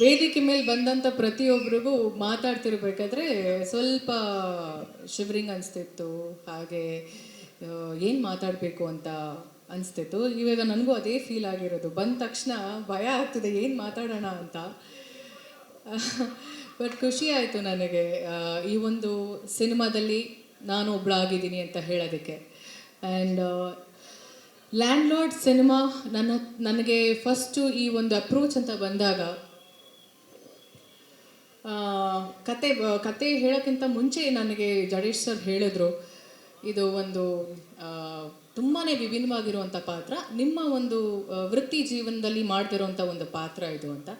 ವೇದಿಕೆ ಮೇಲೆ ಬಂದಂಥ ಪ್ರತಿಯೊಬ್ಬರಿಗೂ ಮಾತಾಡ್ತಿರ್ಬೇಕಾದ್ರೆ ಸ್ವಲ್ಪ ಶಿವರಿಂಗ್ ಅನಿಸ್ತಿತ್ತು. ಹಾಗೆ ಏನು ಮಾತಾಡಬೇಕು ಅಂತ ಅನಿಸ್ತಿತ್ತು. ಇವಾಗ ನನಗೂ ಅದೇ ಫೀಲ್ ಆಗಿರೋದು. ಬಂದ ತಕ್ಷಣ ಭಯ ಆಗ್ತಿದೆ, ಏನು ಮಾತಾಡೋಣ ಅಂತ. ಬಟ್ ಖುಷಿ ಆಯಿತು ನನಗೆ. ಈ ಒಂದು ಸಿನಿಮಾದಲ್ಲಿ ನಾನು ಒಬ್ಬಳಾಗಿದ್ದೀನಿ ಅಂತ ಹೇಳೋದಕ್ಕೆ. ಆ್ಯಂಡ್ ಲ್ಯಾಂಡ್ ಲಾರ್ಡ್ ಸಿನಿಮಾ ನನ್ನ, ನನಗೆ ಫಸ್ಟು ಈ ಒಂದು ಅಪ್ರೋಚ್ ಅಂತ ಬಂದಾಗ ಕತೆ ಕತೆ ಹೇಳೋಕ್ಕಿಂತ ಮುಂಚೆ ನನಗೆ ಜಡೇಶ್ ಸರ್ ಹೇಳಿದ್ರು, ಇದು ಒಂದು ತುಂಬಾ ವಿಭಿನ್ನವಾಗಿರುವಂಥ ಪಾತ್ರ, ನಿಮ್ಮ ಒಂದು ವೃತ್ತಿ ಜೀವನದಲ್ಲಿ ಮಾಡ್ತಿರೋವಂಥ ಒಂದು ಪಾತ್ರ ಇದು ಅಂತ.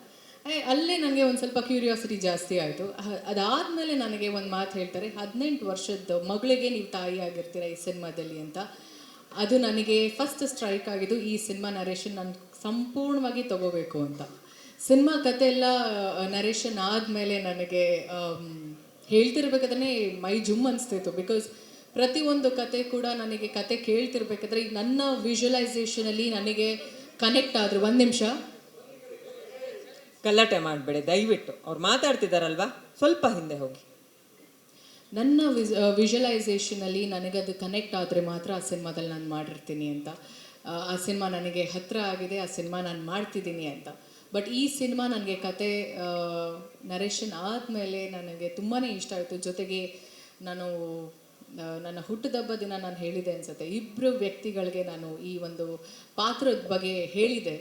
ಅಲ್ಲೇ ನನಗೆ ಒಂದು ಸ್ವಲ್ಪ ಕ್ಯೂರಿಯಾಸಿಟಿ ಜಾಸ್ತಿ ಆಯಿತು. ಅದಾದಮೇಲೆ ನನಗೆ ಒಂದು ಮಾತು ಹೇಳ್ತಾರೆ, ಹದಿನೆಂಟು ವರ್ಷದ ಮಗಳಿಗೆ ನೀವು ತಾಯಿ ಆಗಿರ್ತೀರ ಈ ಸಿನಿಮಾದಲ್ಲಿ ಅಂತ. ಅದು ನನಗೆ ಫಸ್ಟ್ ಸ್ಟ್ರೈಕ್ ಆಗಿದ್ದು ಈ ಸಿನಿಮಾ ನರೇಷನ್ ನಾನು ಸಂಪೂರ್ಣವಾಗಿ ತಗೋಬೇಕು ಅಂತ. ಸಿನಿಮಾ ಕತೆ ಎಲ್ಲ ನರೇಷನ್ ಆದಮೇಲೆ ನನಗೆ ಹೇಳ್ತಿರ್ಬೇಕಾದ್ರೆ ಮೈ ಜುಮ್ ಅನಿಸ್ತಿತ್ತು. ಬಿಕಾಸ್ ಪ್ರತಿಯೊಂದು ಕತೆ ಕೂಡ ನನಗೆ ಕತೆ ಕೇಳ್ತಿರ್ಬೇಕಾದ್ರೆ ಈಗ ನನ್ನ ವಿಜುವಲೈಸೇಷನಲ್ಲಿ ನನಗೆ ಕನೆಕ್ಟ್ ಆದರು. ಒಂದು ನಿಮಿಷ. ಗಲಾಟೆ ಮಾಡಬೇಡಿ ದಯವಿಟ್ಟು. ಅವ್ರು ಮಾತಾಡ್ತಿದ್ದಾರಲ್ವಾ ಸ್ವಲ್ಪ ಹಿಂದೆ ಹೋಗಿ. ನನ್ನ ವಿಸ್ ವಿಜುವಲೈಸೇಷನಲ್ಲಿ ನನಗದು ಕನೆಕ್ಟ್ ಆದರೆ ಮಾತ್ರ ಆ ಸಿನಿಮಾದಲ್ಲಿ ನಾನು ಮಾಡಿರ್ತೀನಿ ಅಂತ. ಆ, ಆ ಸಿನಿಮಾ ನನಗೆ ಹತ್ತಿರ ಆಗಿದೆ ಆ ಸಿನಿಮಾ ನಾನು ಮಾಡ್ತಿದ್ದೀನಿ ಅಂತ. ಬಟ್ ಈ ಸಿನಿಮಾ ನನಗೆ ಕತೆ ನರೇಷನ್ ಆದಮೇಲೆ ನನಗೆ ತುಂಬಾ ಇಷ್ಟ ಆಯಿತು. ಜೊತೆಗೆ ನಾನು ನನ್ನ ಹುಟ್ಟದಬ್ಬ ದಿನ ನಾನು ಹೇಳಿದೆ ಅನ್ಸುತ್ತೆ. ಇಬ್ಬರು ವ್ಯಕ್ತಿಗಳಿಗೆ ನಾನು ಈ ಒಂದು ಪಾತ್ರದ ಬಗ್ಗೆ ಹೇಳಿದೆ.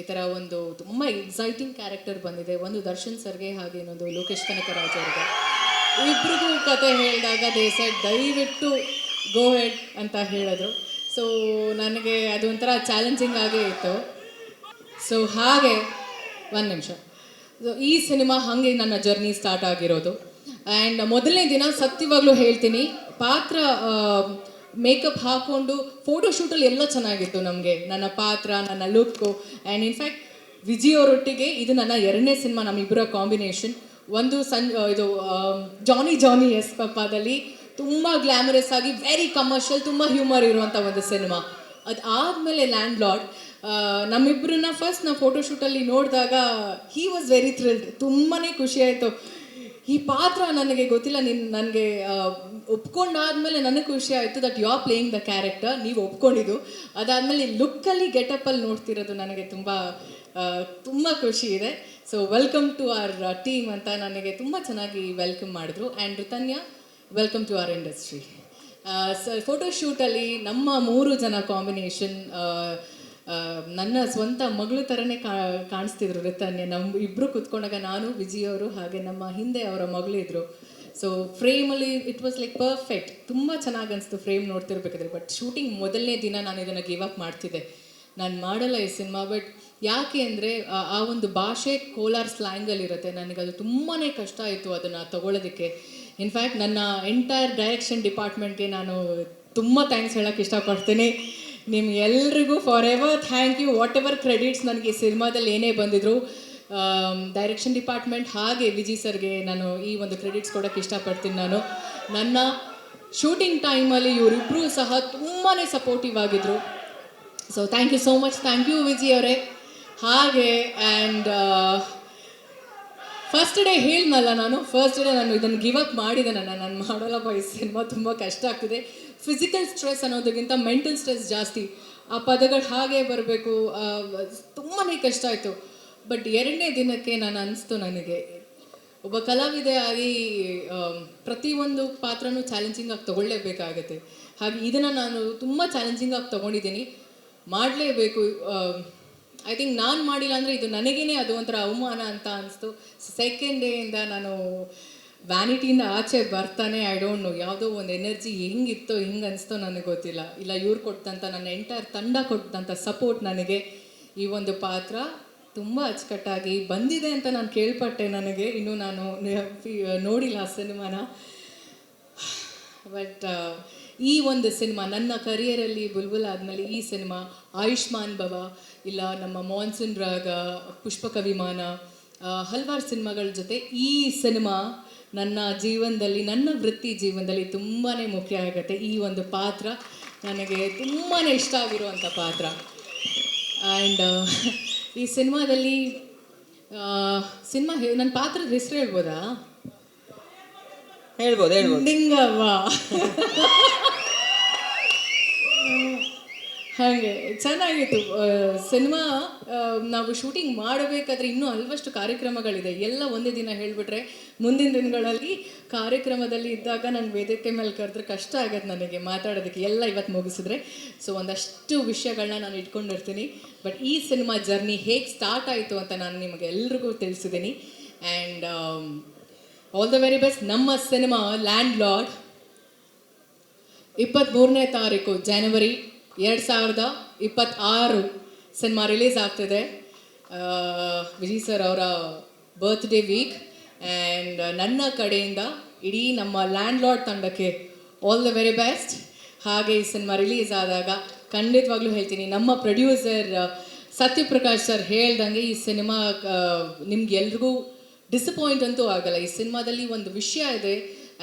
ಈ ಥರ ಒಂದು ತುಂಬ ಎಕ್ಸೈಟಿಂಗ್ ಕ್ಯಾರೆಕ್ಟರ್ ಬಂದಿದೆ. ಒಂದು ದರ್ಶನ್ ಸರ್ಗೆ ಹಾಗೆ ಇನ್ನೊಂದು ಲೋಕೇಶ್ ಕನಕರಾಜ್ ಅವ್ರಿಗೆ. ಇಬ್ರಿಗೂ ಕತೆ ಹೇಳಿದಾಗ ದೇ ಸೆಡ್ ದಯವಿಟ್ಟು ಗೋ ಹೆಡ್ ಅಂತ ಹೇಳೋದು ಸೊ ನನಗೆ ಅದೊಂಥರ ಚಾಲೆಂಜಿಂಗ್ ಆಗೇ ಇತ್ತು. ಸೊ ಹಾಗೆ ಒಂದು ನಿಮಿಷ. ಸೊ ಈ ಸಿನಿಮಾ ಹಾಗೆ ನನ್ನ ಜರ್ನಿ ಸ್ಟಾರ್ಟ್ ಆಗಿರೋದು. ಆ್ಯಂಡ್ ಮೊದಲನೇ ದಿನ ಸತ್ಯವಾಗ್ಲೂ ಹೇಳ್ತೀನಿ, ಪಾತ್ರ ಮೇಕಪ್ ಹಾಕ್ಕೊಂಡು ಫೋಟೋಶೂಟಲ್ಲಿ ಎಲ್ಲ ಚೆನ್ನಾಗಿತ್ತು ನಮಗೆ. ನನ್ನ ಪಾತ್ರ, ನನ್ನ ಲುಕ್ಕು ಆ್ಯಂಡ್ ಇನ್ಫ್ಯಾಕ್ಟ್ ವಿಜಯ್ ಅವರೊಟ್ಟಿಗೆ ಇದು ನನ್ನ ಎರಡನೇ ಸಿನಿಮಾ ನಮ್ಮಿಬ್ಬರ ಕಾಂಬಿನೇಷನ್ ಒಂದು ಸನ್ ಇದು ಜಾನಿ ಜಾನಿ ಎಸ್ ಪಪ್ಪಾದಲ್ಲಿ ತುಂಬ ಗ್ಲಾಮರಸ್ ಆಗಿ ವೆರಿ ಕಮರ್ಷಿಯಲ್ ತುಂಬ ಹ್ಯೂಮರ್ ಇರುವಂಥ ಒಂದು ಸಿನಿಮಾ. ಆದಮೇಲೆ ಲ್ಯಾಂಡ್ ಲಾರ್ಡ್ ನಮ್ಮಿಬ್ಬರನ್ನ ಫಸ್ಟ್ ನಾವು ಫೋಟೋಶೂಟಲ್ಲಿ ನೋಡಿದಾಗ ಹಿ ವಾಸ್ ವೆರಿ ಥ್ರಿಲ್ಡ್ ತುಂಬಾ ಖುಷಿ ಆಯಿತು. ಈ ಪಾತ್ರ ನನಗೆ ಗೊತ್ತಿಲ್ಲ, ನಿನ್ ನನಗೆ ಒಪ್ಕೊಂಡಾದ್ಮೇಲೆ ನನಗೆ ಖುಷಿ ಆಯಿತು that you are playing the character ನೀವು ಒಪ್ಕೊಂಡಿದ್ದು. ಅದಾದಮೇಲೆ ಲುಕ್ಕಲ್ಲಿ ಗೆಟಪ್ಪಲ್ಲಿ ನೋಡ್ತಿರೋದು ನನಗೆ ತುಂಬ ತುಂಬ ಖುಷಿ ಇದೆ. So welcome to our team ಅಂತ ನನಗೆ ತುಂಬ ಚೆನ್ನಾಗಿ ವೆಲ್ಕಮ್ ಮಾಡಿದ್ರು. And Ritanya welcome to our industry ಸ ಫೋಟೋಶೂಟಲ್ಲಿ ನಮ್ಮ ಮೂರು ಜನ ಕಾಂಬಿನೇಷನ್ ನನ್ನ ಸ್ವಂತ ಮಗಳ ಥರನೇ ಕಾ, ಕಾಣಿಸ್ತಿದ್ರು ರಿತನ್ಯ. ನಮ್ಮ ಇಬ್ಬರು ಕುತ್ಕೊಂಡಾಗ ನಾನು ವಿಜಿಯವರು ಹಾಗೆ ನಮ್ಮ ಹಿಂದೆ ಅವರ ಮಗಳಿದ್ರು ಸೊ ಫ್ರೇಮಲ್ಲಿ ಇಟ್ ವಾಸ್ ಲೈಕ್ ಪರ್ಫೆಕ್ಟ್ ತುಂಬ ಚೆನ್ನಾಗಿ ಅನಿಸ್ತು ಫ್ರೇಮ್ ನೋಡ್ತಿರ್ಬೇಕಾದ್ರೆ. ಬಟ್ ಶೂಟಿಂಗ್ ಮೊದಲನೇ ದಿನ ನಾನು ಇದನ್ನು ಗಿವ್ ಅಪ್ ಮಾಡ್ತಿದ್ದೆ. ನಾನು ಮಾಡಲ್ಲ ಈ ಸಿನಿಮಾ ಬಟ್ ಯಾಕೆ ಅಂದರೆ, ಆ ಒಂದು ಭಾಷೆ ಕೋಲಾರ್ ಸ್ಲ್ಯಾಂಗಲ್ಲಿ ಇರುತ್ತೆ. ನನಗೆ ಅದು ತುಂಬಾ ಕಷ್ಟ ಆಯಿತು ಅದನ್ನು ತಗೊಳ್ಳೋದಕ್ಕೆ ಇನ್ಫ್ಯಾಕ್ಟ್ ನನ್ನ ಎಂಟೈರ್ ಡೈರೆಕ್ಷನ್ ಡಿಪಾರ್ಟ್ಮೆಂಟ್ಗೆ ನಾನು ತುಂಬ ಥ್ಯಾಂಕ್ಸ್ ಹೇಳೋಕ್ಕೆ ಇಷ್ಟಪಡ್ತೀನಿ. ನಿಮ್ಗೆ ಎಲ್ರಿಗೂ forever thank you whatever credits ನನಗೆ ಈ ಸಿನಿಮಾದಲ್ಲಿ ಏನೇ ಬಂದಿದ್ರು ಡೈರೆಕ್ಷನ್ ಡಿಪಾರ್ಟ್ಮೆಂಟ್ ಹಾಗೆ ವಿಜಿ ಸರ್ಗೆ ನಾನು ಈ ಒಂದು ಕ್ರೆಡಿಟ್ಸ್ ಕೊಡೋಕ್ಕೆ ಇಷ್ಟಪಡ್ತೀನಿ ನಾನು. ನನ್ನ ಶೂಟಿಂಗ್ ಟೈಮಲ್ಲಿ ಇವರಿಬ್ಬರೂ ಸಹ ತುಂಬಾ ಸಪೋರ್ಟಿವ್ ಆಗಿದ್ರು. So thank you so much thank you Viji ಅವರೇ. ಹಾಗೆ ಆ್ಯಂಡ್ ಫಸ್ಟ್ ಡೇ ಹೇಳಿದ್ನಲ್ಲ ನಾನು. ಫಸ್ಟ್ ಡೇ ನಾನು ಇದನ್ನು ಗಿವ್ ಅಪ್ ಮಾಡಿದೆ ನಾನು ನಾನು ಮಾಡೋಲ್ಲಪ್ಪ ಈ ಸಿನಿಮಾ ತುಂಬ ಕಷ್ಟ ಆಗ್ತಿದೆ. ಫಿಸಿಕಲ್ ಸ್ಟ್ರೆಸ್ ಅನ್ನೋದಕ್ಕಿಂತ ಮೆಂಟಲ್ ಸ್ಟ್ರೆಸ್ ಜಾಸ್ತಿ. ಆ ಪದಗಳು ಹಾಗೆ ಬರಬೇಕು ತುಂಬಾ ಕಷ್ಟ ಆಯಿತು. ಬಟ್ ಎರಡನೇ ದಿನಕ್ಕೆ ನಾನು ಅನಿಸ್ತು ನನಗೆ. ಒಬ್ಬ ಕಲಾವಿದೆ ಆಗಿ ಆಮ್, ಪ್ರತಿಯೊಂದು ಪಾತ್ರನೂ ಚಾಲೆಂಜಿಂಗ್ ಆಗಿ ತಗೊಳ್ಳೇಬೇಕಾಗತ್ತೆ. ಹಾಗೆ ಇದನ್ನು ನಾನು ತುಂಬ ಚಾಲೆಂಜಿಂಗ್ ಆಗಿ ತೊಗೊಂಡಿದ್ದೀನಿ. ಮಾಡಲೇಬೇಕು ಐ ಥಿಂಕ್ ನಾನು ಮಾಡಿಲ್ಲ ಅಂದರೆ ಇದು ನನಗೇನೆ ಅದು ಒಂಥರ ಅವಮಾನ ಅಂತ ಅನಿಸ್ತು. ಸೆಕೆಂಡ್ ಡೇಯಿಂದ ನಾನು ವ್ಯಾನಿಟಿಯಿಂದ ಆಚೆ ಬರ್ತಾನೆ ಐ ಡೋಂಟ್ ನೋ ಯಾವುದೋ ಒಂದು ಎನರ್ಜಿ ಹೆಂಗಿತ್ತೋ, ಹಿಂಗೆ ಅನಿಸ್ತೋ ನನಗೆ ಗೊತ್ತಿಲ್ಲ. ಇಲ್ಲ, ಇವ್ರು ಕೊಟ್ಟಂಥ ನನ್ನ ಎಂಟೈರ್ ತಂಡ ಕೊಟ್ಟಂಥ ಸಪೋರ್ಟ್ ನನಗೆ ಈ ಒಂದು ಪಾತ್ರ ತುಂಬ ಅಚ್ಚುಕಟ್ಟಾಗಿ ಬಂದಿದೆ ಅಂತ ನಾನು ಕೇಳ್ಪಟ್ಟೆ ನನಗೆ. ಇನ್ನೂ ನಾನು ನೋಡಿಲ್ಲ ಆ ಸಿನಿಮಾನ. ಬಟ್ ಈ ಒಂದು ಸಿನಿಮಾ ನನ್ನ ಕರಿಯರಲ್ಲಿ ಬುಲ್ಬುಲ್ ಆದಮೇಲೆ ಈ ಸಿನಿಮಾ ಆಯುಷ್ಮಾನ್ ಭವ ಇಲ್ಲ ನಮ್ಮ ಮಾನ್ಸೂನ್ ರಾಗ ಪುಷ್ಪಕ ವಿಮಾನ ಹಲವಾರು ಸಿನಿಮಾಗಳ ಜೊತೆ ಈ ಸಿನಿಮಾ ನನ್ನ ಜೀವನದಲ್ಲಿ ನನ್ನ ವೃತ್ತಿ ಜೀವನದಲ್ಲಿ ತುಂಬಾ ಮುಖ್ಯ ಆಗುತ್ತೆ. ಈ ಒಂದು ಪಾತ್ರ ನನಗೆ ತುಂಬಾ ಇಷ್ಟ ಆಗಿರುವಂಥ ಪಾತ್ರ. ಆ್ಯಂಡ್ ಈ ಸಿನಿಮಾದಲ್ಲಿ ಸಿನಿಮಾ ನನ್ನ ಪಾತ್ರದ ಹೆಸರು ಹೇಳ್ಬೋದಾ? ಹೇಳ್ಬೋದು ಹೇಳ್ಬೋದು. ನಿಂಗವ್ವ ಹಾಗೆ, ಚೆನ್ನಾಗಿತ್ತು. ಸಿನಿಮಾ ನಾವು ಶೂಟಿಂಗ್ ಮಾಡಬೇಕಾದ್ರೆ ಇನ್ನೂ ಹಲವಷ್ಟು ಕಾರ್ಯಕ್ರಮಗಳಿದೆ. ಎಲ್ಲ ಒಂದೇ ದಿನ ಹೇಳಿಬಿಟ್ರೆ, ಮುಂದಿನ ದಿನಗಳಲ್ಲಿ ಕಾರ್ಯಕ್ರಮದಲ್ಲಿ ಇದ್ದಾಗ ನಾನು ವೇದಿಕೆ ಮೇಲೆ ಕರೆದ್ರೆ ಕಷ್ಟ ಆಗತ್ತೆ ನನಗೆ ಮಾತಾಡೋದಕ್ಕೆ. ಎಲ್ಲ ಇವತ್ತು ಮುಗಿಸಿದ್ರೆ. ಸೊ ಒಂದಷ್ಟು ವಿಷಯಗಳನ್ನ ನಾನು ಇಟ್ಕೊಂಡಿರ್ತೀನಿ. ಬಟ್ ಈ ಸಿನಿಮಾ ಜರ್ನಿ ಹೇಗೆ ಸ್ಟಾರ್ಟ್ ಆಯಿತು ಅಂತ ನಾನು ನಿಮಗೆ ಎಲ್ರಿಗೂ ತಿಳಿಸಿದ್ದೀನಿ. And all the very best ನಮ್ಮ ಸಿನಿಮಾ ಲ್ಯಾಂಡ್ ಲಾರ್ಡ್ ಇಪ್ಪತ್ತ್ಮೂರನೇ ತಾರೀಕು ಜನವರಿ ಎರಡು ಸಾವಿರದ ಇಪ್ಪತ್ತಾರು ಸಿನಿಮಾ ರಿಲೀಸ್ ಆಗ್ತಿದೆ. ವಿಜಯ್ ಸರ್ ಅವರ ಬರ್ತ್ಡೇ ವೀಕ್ ಆ್ಯಂಡ್ ನನ್ನ ಕಡೆಯಿಂದ ಇಡೀ ನಮ್ಮ ಲ್ಯಾಂಡ್ ಲಾರ್ಡ್ ತಂಡಕ್ಕೆ ಆಲ್ ದ ವೆರಿ ಬೆಸ್ಟ್ ಹಾಗೆ ಈ ಸಿನಿಮಾ ರಿಲೀಸ್ ಆದಾಗ ಖಂಡಿತವಾಗ್ಲೂ ಹೇಳ್ತೀನಿ, ನಮ್ಮ ಪ್ರೊಡ್ಯೂಸರ್ ಸತ್ಯಪ್ರಕಾಶ್ ಸರ್ ಹೇಳ್ದಂಗೆ ಈ ಸಿನಿಮಾ ನಿಮ್ಗೆ ಎಲ್ರಿಗೂ ಡಿಸಪಾಯಿಂಟ್ ಅಂತೂ ಆಗಲ್ಲ. ಈ ಸಿನಿಮಾದಲ್ಲಿ ಒಂದು ವಿಷಯ ಇದೆ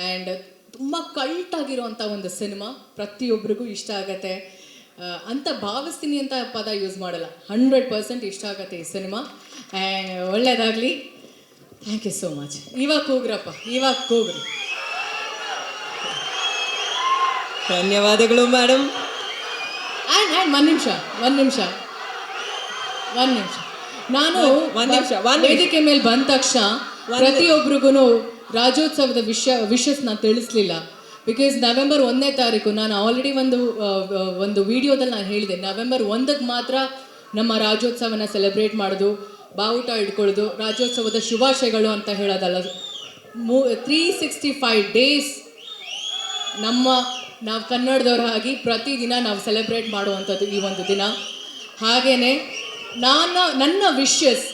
ಆ್ಯಂಡ್ ತುಂಬ ಕಲ್ಟ್ ಆಗಿರುವಂಥ ಒಂದು ಸಿನಿಮಾ ಪ್ರತಿಯೊಬ್ಬರಿಗೂ ಇಷ್ಟ ಆಗತ್ತೆ. ಅಂತ ಭಾವಿಸ್ತೀನಿ ಅಂತ ಪದ ಯೂಸ್ ಮಾಡಲ್ಲ. ಹಂಡ್ರೆಡ್ ಪರ್ಸೆಂಟ್ ಇಷ್ಟ ಆಗತ್ತೆ ಈ ಸಿನಿಮಾ ಆ್ಯಂಡ್ ಒಳ್ಳೆಯದಾಗಲಿ ಥ್ಯಾಂಕ್ ಯು ಸೋ ಮಚ್ ಇವಾಗ ಕೂಗ್ರಪ್ಪ ಇವಾಗ ಕೂಗ್ರಿ. ಧನ್ಯವಾದಗಳು ಮೇಡಮ್ ಆ್ಯಂಡ್ ಆ್ಯಂಡ್ ಒಂದು ನಿಮಿಷ ಒಂದು ನಿಮಿಷ. ಒಂದು ನಿಮಿಷ. ನಾನು ಒಂದು ನಿಮಿಷ, ಒಂದು ನಿಮಿಷ. ವೇದಿಕೆ ಮೇಲೆ ಬಂದ ತಕ್ಷಣ ಪ್ರತಿಯೊಬ್ಬರಿಗೂ ರಾಜ್ಯೋತ್ಸವದ ವಿಷಯ ವಿಷಸ್ ನಾನು ತಿಳಿಸ್ಲಿಲ್ಲ. ಬಿಕಾಸ್ ನವೆಂಬರ್ ಒಂದನೇ ತಾರೀಕು ನಾನು ಆಲ್ರೆಡಿ ಒಂದು ಒಂದು ವಿಡಿಯೋದಲ್ಲಿ ನಾನು ಹೇಳಿದೆ. ನವೆಂಬರ್ ಒಂದಕ್ಕೆ ಮಾತ್ರ ನಮ್ಮ ರಾಜ್ಯೋತ್ಸವನ ಸೆಲೆಬ್ರೇಟ್ ಮಾಡೋದು, ಬಾವುಟ ಇಟ್ಕೊಳ್ಳೋದು, ರಾಜ್ಯೋತ್ಸವದ ಶುಭಾಶಯಗಳು ಅಂತ ಹೇಳೋದಲ್ಲ. ಮೂ ತ್ರೀ ಸಿಕ್ಸ್ಟಿ ಫೈವ್ ಡೇಸ್ ನಮ್ಮ, ನಾವು ಕನ್ನಡದವರಾಗಿ ಪ್ರತಿದಿನ ನಾವು ಸೆಲೆಬ್ರೇಟ್ ಮಾಡುವಂಥದ್ದು ಈ ಒಂದು ದಿನ. ಹಾಗೆಯೇ ನಾನು, ನನ್ನ ವಿಶಸ್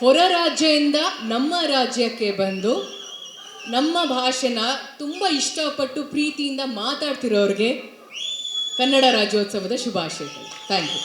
ಹೊರ ರಾಜ್ಯದಿಂದ ನಮ್ಮ ರಾಜ್ಯಕ್ಕೆ ಬಂದು ನಮ್ಮ ಭಾಷೆನ ತುಂಬ ಇಷ್ಟಪಟ್ಟು ಪ್ರೀತಿಯಿಂದ ಮಾತಾಡ್ತಿರೋರಿಗೆ ಕನ್ನಡ ರಾಜ್ಯೋತ್ಸವದ ಶುಭಾಶಯಗಳು. Thank you